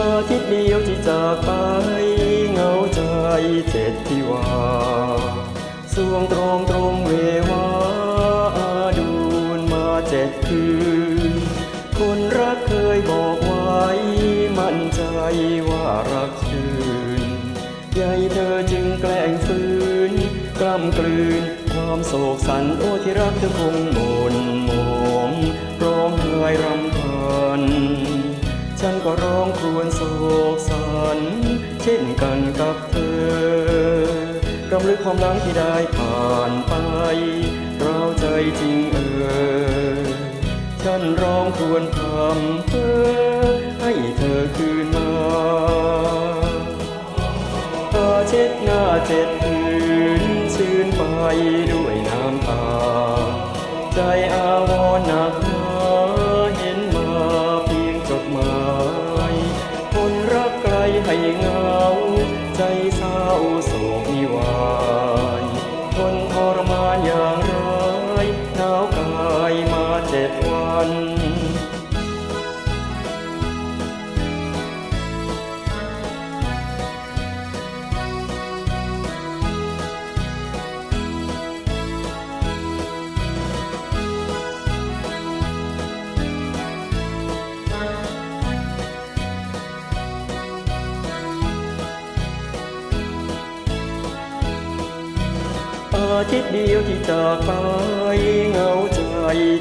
อาทิตย์เดียวที่จากไปเหงาใจเจ็ดที่ว่าสวงตรงตรงเววาอาดูนมาเจ็ดคืน คนรักเคยบอกไว้มั่นใจว่ารักชื่นใหญ่เธอจึงแกล้งฝืนกล้ำกลืนความโศกสันโอที่รักเธอคงหม่นหมองร้องไห้รำพัน วญโศกสัน เช่นกันกับเธอรำลึกความหลังที่ได้ผ่านไป เราใจจริงเออ ฉันร้องควญพรำเพ้อให้เธอคืนมาตาเช็ดหน้าเจ็ดคืนชื่นไป ทิตย์เดียวที่จากไปเหงาใจ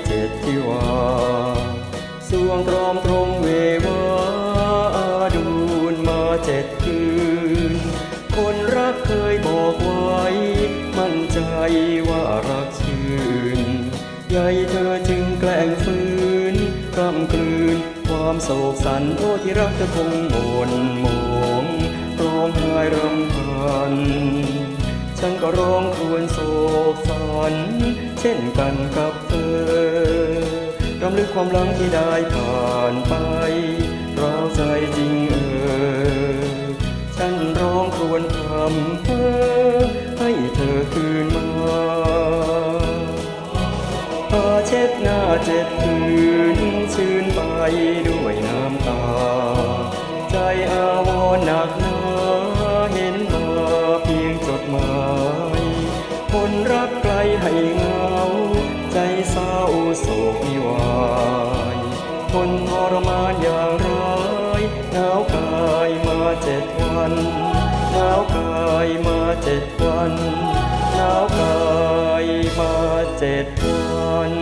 เจ็ดที่ว่าสวงตรอมตรงเววาดูนมาเจ็ดคืน คนรักเคยบอกไว้ มั่นใจว่ารักชื่นใหญ่เธอจึงแกล้งฝืนกล้ำกลืน ความโศกสันโอ้ที่รักเธอคงหมน ร้องครวญโศกสันเช่นกันกับเธอรำลึกความหลังที่ได้ผ่านไปเราใจจริงเออฉันร้องครวญพรำเพ้อให้เธอคืนมาพาเช็ดหน้าเจ็ดคืนชื่นไปด้วยน้ำตา ใจอาวรหนักหนา คนรักไกลให้เหงา ใจเศร้าโศกนิวายคนทรมานอย่างไรหนาวกายมาเจ็ดวันหนาวกายมาเจ็ดวันหนาวกายมาเจ็ดวัน